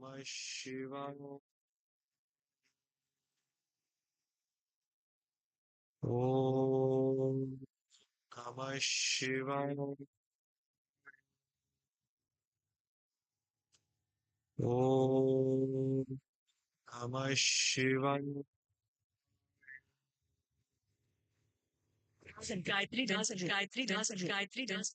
नमः शिवाय ॐ नमः शिवाय ॐ नमः शिवाय Gayatri dance Gayatri dance Gayatri dance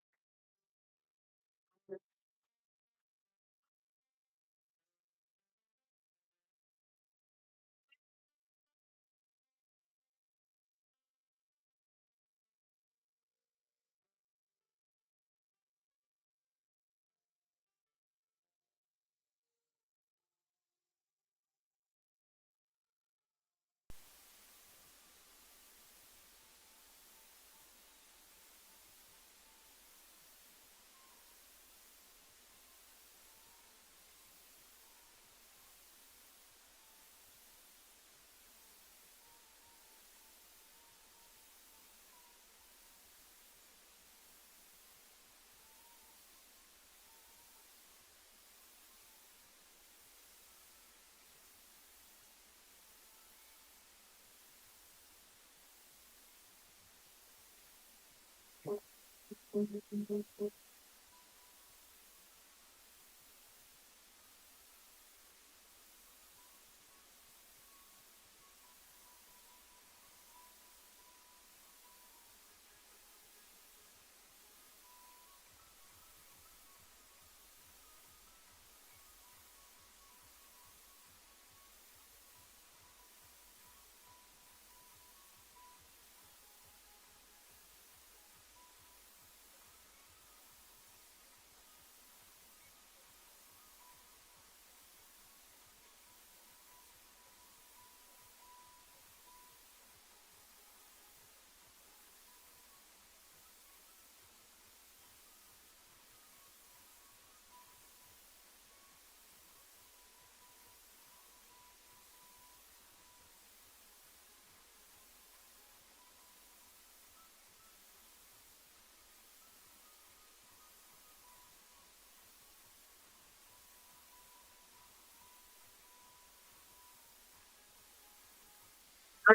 Gracias.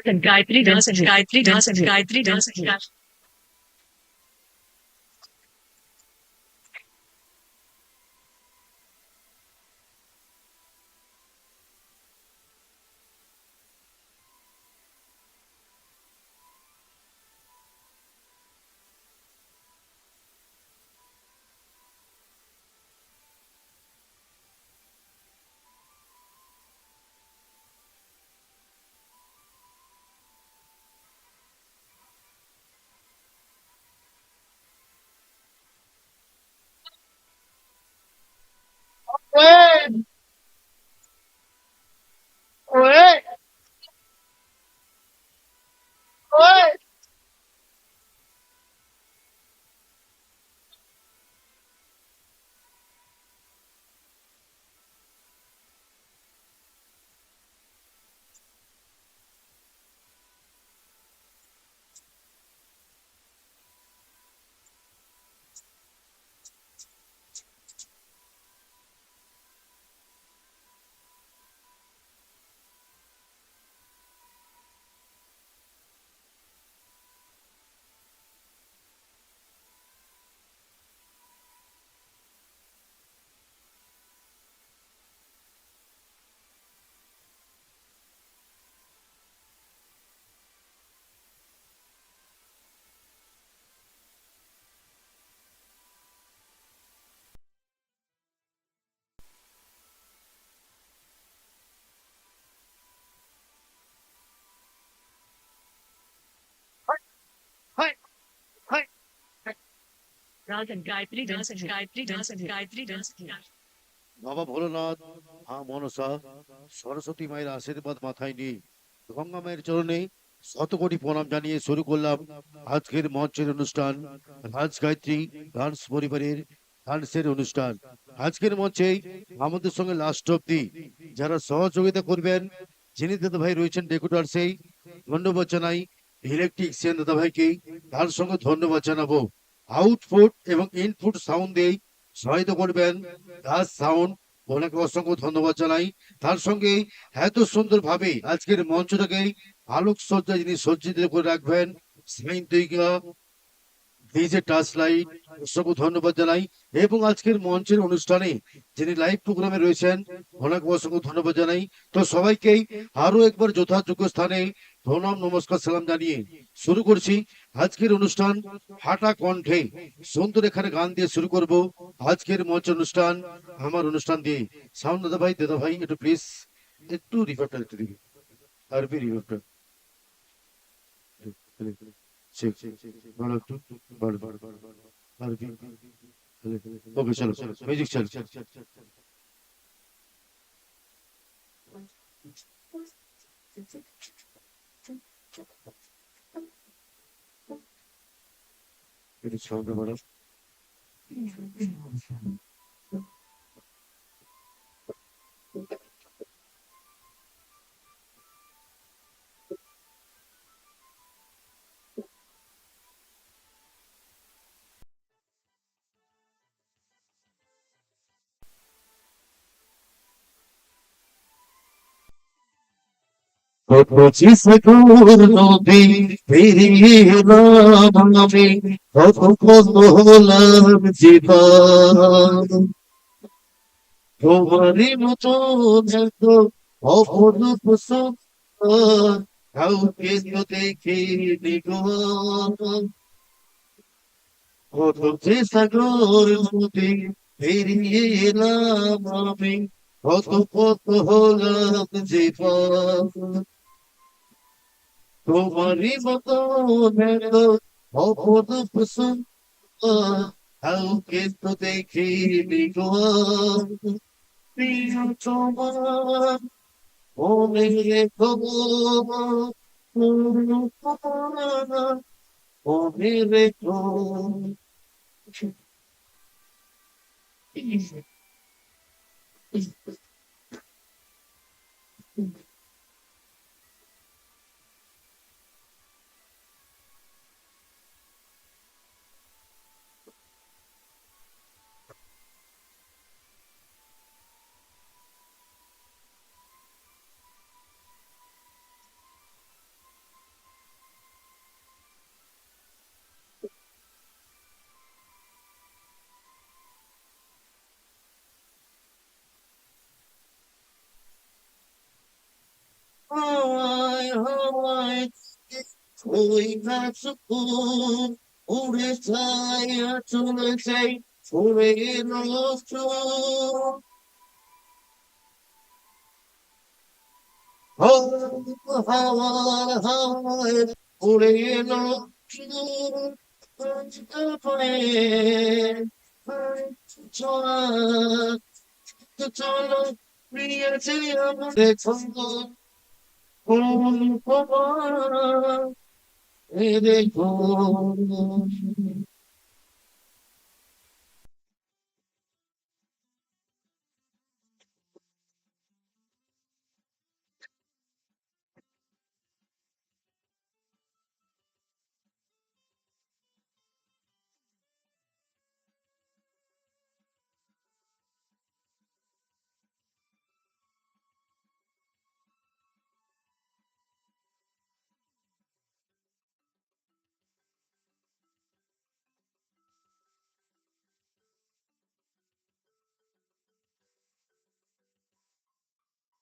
Gayatri dance Gayatri dance Gayatri dance বাবা ভোলানাথ মা মনসা সরস্বতী মায়ের আশীর্বাদ মাথায় নিয়ে গঙ্গা মায়ের চরণে শত কোটি প্রণাম জানিয়ে শুরু করলাম আজকের মঞ্চের অনুষ্ঠান রাজ গায়ত্রী ডান্স পরিবারের ডান্সের অনুষ্ঠান। আজকের মঞ্চে আমাদের সঙ্গে লাস্ট অব্দি যারা সহযোগিতা করবেন যিনি দাদা ভাই রয়েছেন ডেকোটার সেই ধন্যবাদ জানাই। ইলেকট্রিক্সিয়ান দাদা ভাইকে তার সঙ্গে ধন্যবাদ জানাব। আউটপুট এবং ইনপুট সাউন্ড দিয়ে সহায়তা করবেন। দাস সাউন্ড ওনাকে অসংখ্য ধন্যবাদ জানাই। তার সঙ্গে এত সুন্দর ভাবে আজকের মঞ্চটাকে আলোক সজ্জা যিনি সজ্জিত করে রাখবেন ধন্যবাদ জানাই। এবং আজকের মঞ্চের অনুষ্ঠানে যিনি লাইভ প্রোগ্রামে রয়েছেন ওনাকে অসংখ্য ধন্যবাদ জানাই। তো সবাইকেই আরও একবার যথাযোগ্য স্থানে প্রণাম, নমস্কার, সালাম জানিয়ে শুরু করছি আজকের অনুষ্ঠান হাটা কণ্ঠে। সুন্দর এখানে গান দিয়ে শুরু করব। আজকের মঞ্চ অনুষ্ঠান, আমার অনুষ্ঠান দিয়ে। সাউন্ড দাদা ভাই দাদা ভাই, একটু প্লিজ একটু রিভার্বটা একটু দিবি। আরবি চলো মিউজিক চলো। একটু সাউন্ড বাড়াও পঁচিশ নদী পেরিয়ে ভাবে কত কত হলাম মতো এত অপরূপ সুন্দর, কাউকে তো দেখিনি কত যে সাগর নদী পেরিয়ে এলাম আমি কত কত হলাম জীবন। তোমারই মতো এত অপরূপ সুন্দর কাউকে তো দেখিনি গো প্রিয় তোমার ও মেরে খবর ও ওই ফুল উড়ে আর চলে যায় উড়ে নষ্ট হাওয়ার হাওয়ায় উড়ে নষ্ট পরে চলা প্রিয় ছেলে আমাদের ছন্দ কোন Ele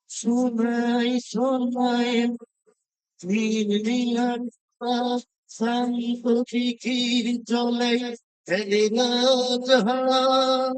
Sunai, sunai, Niliyan pa, Sampati ki jole, Elina jahan,